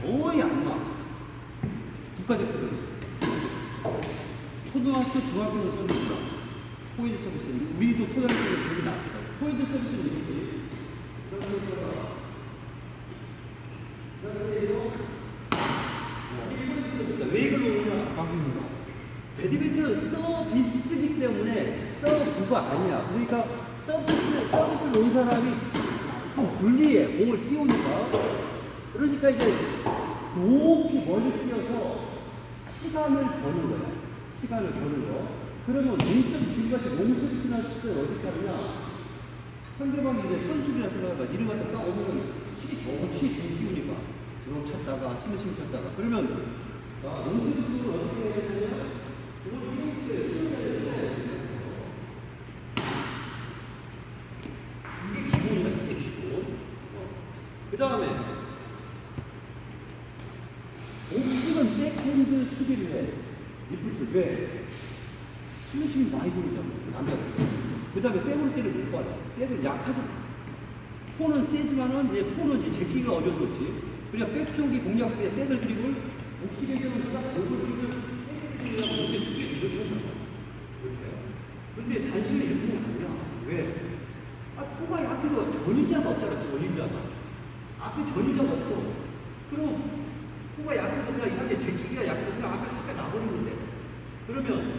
거의 안 나. 국가대표는 초등학교, 중학교는 서비스다. 포인트 서비스는 우리도 초등학교 때 되게 낮다. 포인트 서비스는 이렇게. 배드민턴은 서비스기 때문에 서브가 아니야. 그러니까 서비스, 서비스 놓은 사람이 좀 불리해. 공을 띄우니까. 그러니까 이제 높이 멀리 뛰어서 시간을 버는 거야. 시간을 버는 거. 그러면 롱서비, 지금 같은 롱서비스 났을 때 어떻게 하느냐. 상대방이 이제 선수이라 생각하다 이름 갖다 딱 오면 힘이 더 힘이 더 띄우니까. 들어 쳤다가 스매싱 쳤다가. 그러면 자, 롱서비스를 어떻게 해야 되냐. 기본. 그 다음에, 옥스는 백핸드 수비를 해. 리프트. 왜? 스매싱이 많이 돌리잖아. 남자들. 그 다음에 백으로 때를 못 받아. 백은 약하잖아. 폰은 세지만은, 얘 폰은 이제 제끼기가 어려서 그렇지. 그러니까 백 쪽이 공략할 때 백을 드리블, 옥스 배경은 딱 얼굴 드리블, 이렇게 수비, 이렇게. 이렇게. 근데 단순히 이렇게는 아니야. 왜? 아, 포가 약해도 전이자가 없잖아, 전이자가. 앞에 전이자가 없어. 그럼 포가 약해도 그냥 이상하게 제끼기가 약해도 그냥 앞에 살짝 나버리면 돼. 그러면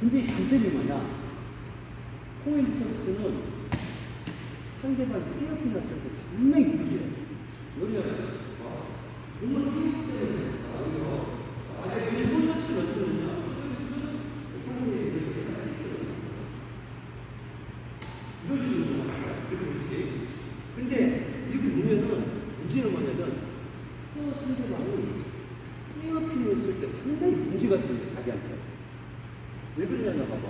근데 단점이 뭐냐? 포핸드 서비스는 상대방이 뛰어핀 났을 때 상당히 불리해. 왜냐면, 정말 뛰기 때문에, 여기서, 만약에 이 쇼셔츠를 어떻게 하느냐? 이런 식으로 이렇게 그렇지. 근데 이렇게 보면은 문제는 뭐냐면 또 상대방이 뛰어핀을 쓸 때 상당히 문제가 생겨 자기한테. 왜 그러냐면 봐봐. 여기서 나는 내 문제를 왜 해야 돼? 우리 지식이 없어. 상당히 위험해. 어, 그러니까 포핸드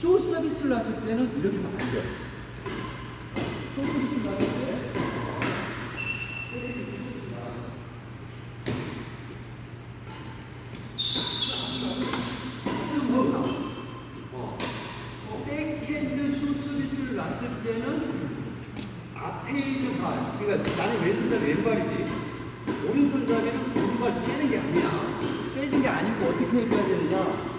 쇼 서비스를 놨을 때는 이렇게 하면 안 돼. 쇼때 서비스를 있는 발, 그러니까 왼발이지. 오른손잡이는 오른발 빼는 게 아니야. 빼는 게 아니고 어떻게 해줘야 되느냐.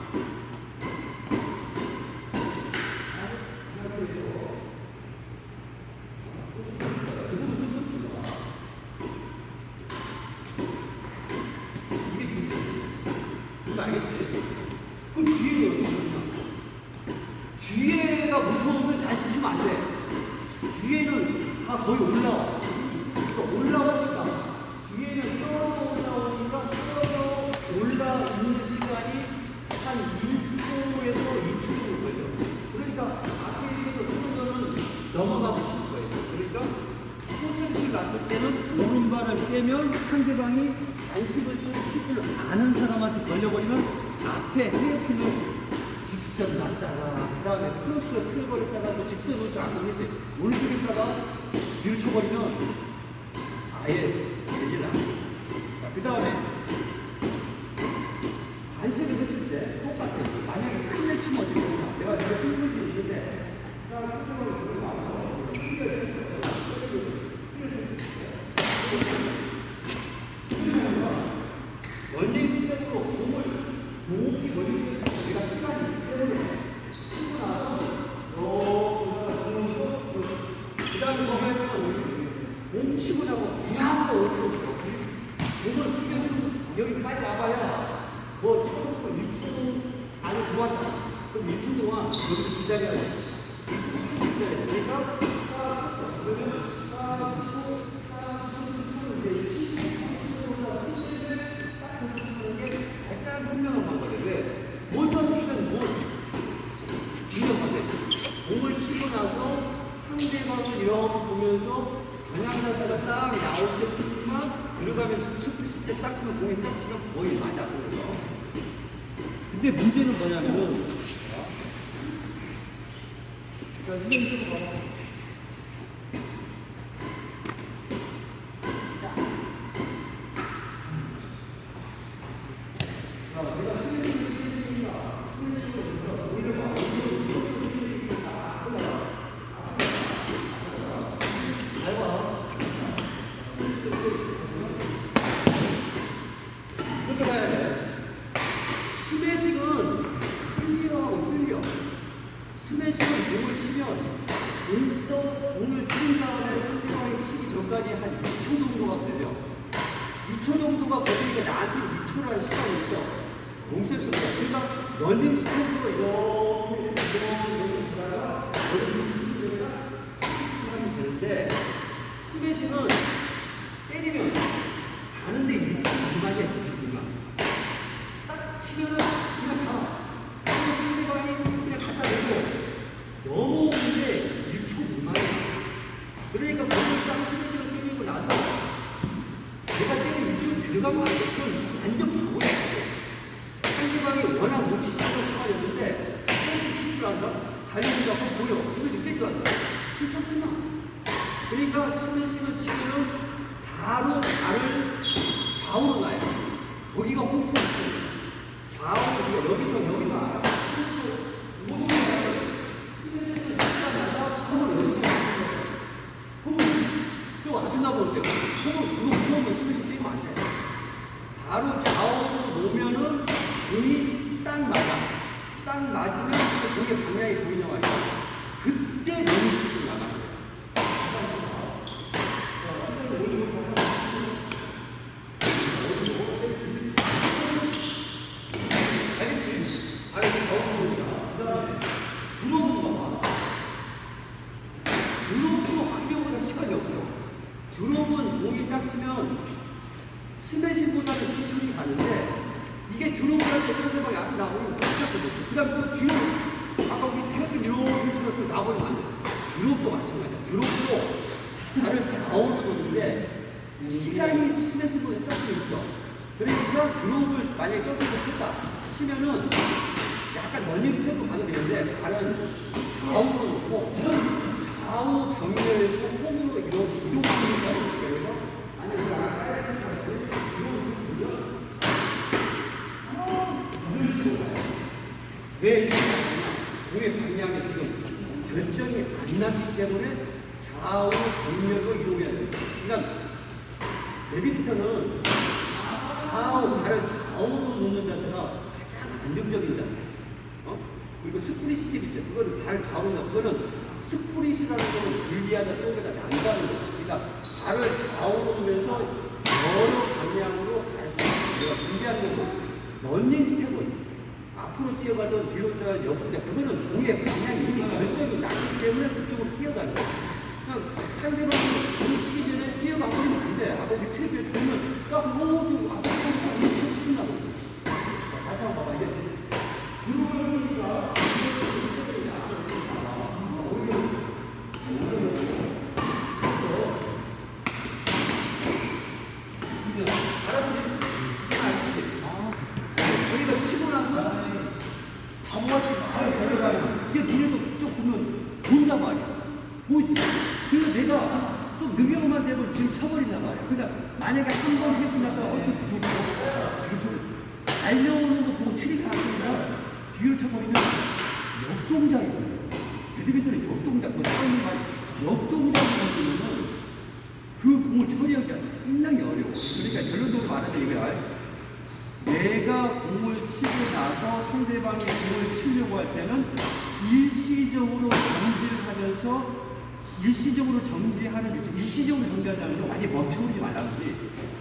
거의 올라와. 올라오니까 뒤에는 떠서 올라오니까 떠서 올라 있는 시간이 한 1초에서 2초 정도 걸려. 그러니까 앞에 있어서 거는 넘어가고 칠 수가 있어. 그러니까 포스를 갔을 때는 오른발을 깨면 상대방이 안식을 칠줄 아는 사람한테 걸려버리면 앞에 헤어핀을 직선 놨다가 그 다음에 크로스로 틀어버렸다가 또 직선으로 잡고 이제 물속에다가 뒤로 쳐버리면 아예 되질 않아요. 그 다음에 반식을 했을 때 똑같아요. 만약에 큰일 치면 어떻게 되냐. 내가 내가 힘들게 있는데 런닝 스텝으로 공을 높이 걸리면서 내가 시간이 있기 때문에 치고 나서 그 다음에 보면은 또 어디 없어. 공을 크게 지금 여기 빨리 와봐야 뭐 처음부터 1초 안에 들어왔다. 그럼 1초 동안 여기서 기다려야 돼. 1초 동안 기다려야 돼. 그러니까 딱. 그러면. 공을 치고 나서 상대방을 이렇게 보면서 방향자세가 딱 나올 때만 들어가면서 스프리스 때딱 하면 공이 딱 치면 거의 맞아. 그래서. 근데 문제는 뭐냐면은 자, 이런 식으로 봐봐. 이렇게 봐야 돼. 스매싱은 클리어하고 뚫려. 스매싱은 공을 치면 공도 공을 친 다음에 상대방이 치기 전까지 한 2초 정도가 걸려. 2초 정도가 걸리니까 나한테 2초라는 시간이 있어. 롱셉스보다. 그러니까 런닝 스텝으로 이렇게 이렇게 치다가 이렇게 하면 되는데 스매싱은 때리면 가는데 이렇게 이마에 붙이구나. 딱 치면은 그냥 가. 그래서 상대방이 그냥 갖다 대고 넘어오는데 1초 미만이야. 그러니까 거기서 딱 스매싱을 때리고 나서 내가 때린 1초 들어가면 안 돼. 그건 완전 바보야. 상대방이 워낙 못 치는 상황이었는데 스매싱 칠줄 안다? 달리기가 확 보여. 스매싱 세게 간다. 1초 끝나. 그러니까 스매싱을 치면은 바로 발을 좌우로 놔요. 거기가 홈포인트. 좌우로 여기서 여기서 돼. 바로 좌우로 놓으면은 공이 딱 맞으면 그 공의 방향이 말이야. 그때 너무 쉽게 나가는 거야. 알겠지? 알겠지? 더욱이야. 그 다음에 드롭도 봐봐. 드롭도 크게보다 시간이 없어. 드롭은 공이 딱 치면 스매싱보다는 천천히 가는데 이게 드롭을 할때 상대방이 앞에 나오면 똑같거든. 그 다음에 또 뒤로 아까 우리 켜핀 이렇게 치면 또 나버리면 안 돼. 드롭도 마찬가지야. 드롭도 좌우로 놓는데 시간이 스매싱보다 조금 있어. 그러니까 드롭을 만약에 조금 더 했다 치면은 약간 런닝 스텝도 가도 되는데 발은 좌우로 놓고 좌우 병렬에서 홈으로 이렇게 이동하는 거예요. 아니 그왜 이렇게 하냐? 공의 방향이 지금 결정이 안 나기 때문에 좌우 병렬로 이동해야 돼요. 그러니까 배드민턴은 좌우 발을 좌우로 놓는 자세가 가장 안정적인 자세. 어? 그리고 스프릿 스텝 있죠. 그거는 발 좌우로 놓 그거는 스프릿이라는 거는 분리하다 쪼개다 난다는 거야. 그러니까 발을 좌우로 놓으면서 여러 방향으로 갈 수 있는 분리하는 거. 런닝 스텝은 앞으로 뛰어가든 뒤로 뛰어가든 옆으로 그거는 공의 방향이 결정이 나기 때문에 그쪽으로 뛰어가는. 그냥 상대방이 공을 치기 전에 뛰어가 버리면 안 돼. 아까 우리 트랩에 보면 딱 모두 앞으로 뛰어가고 끝나고. 자, 다시 한번 봐봐. 이게 그러니까 알았지? 무슨 알겠지? 아, 여기가 치고 나서 바보같이 막 걸어가는 이제 니네도 쭉 보면 본단 말이야. 보이지? 내가 좀 능력만 되면 지금 쳐버린단 말이야. 그러니까 만약에 한번 이렇게 났다가 뒤로 쳐? 뒤로 쳐. 달려오는 거 보고 트리가 아니라 뒤로 쳐버리면 역동작이거든. 배드민턴은 역동작, 뭐 싸우는 말 역동작이면은 그 공을 처리하기가 상당히 어려워. 그러니까 결론적으로 말하면 이거야. 내가 공을 치고 나서 상대방이 공을 치려고 할 때는 일시적으로 정지를 하면서 일시적으로 정지하는 일정, 일시적으로 정지한다는 건 완전히 멈춰버리지 말라는 거지.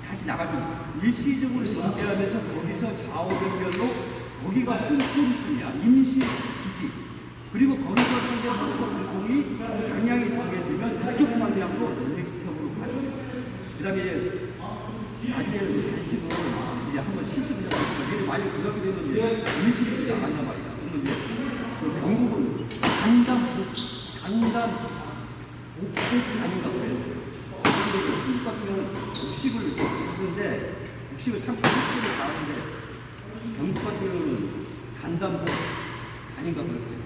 다시 나가지고 일시적으로 정지하면서 거기서 좌우 변별로 거기가 홈포지션이야. 임시 기지. 그리고 거기서 상대방에서 그 공이 방향이 정해지면 그쪽 방향으로 릴렉스텝으로 가는 거야. 그 다음에 아니면 단식은 이제 한번 실습을 해봤어. 얘를 만약 그렇게 되면 일주일이 나간단 말이야. 그러면 그 경국은 단단, 복식 아닌가 그 중국 같은 경우는 복식을 하는데, 복식을 3, 40분을 다 하는데, 경국 같은 경우는 단단복 아닌가 그렇게.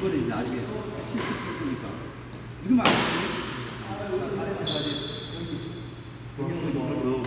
그거를 이제 나중에 실습해 보니까 무슨 말이지? 잘했어, 아직. 여기 여기 이걸로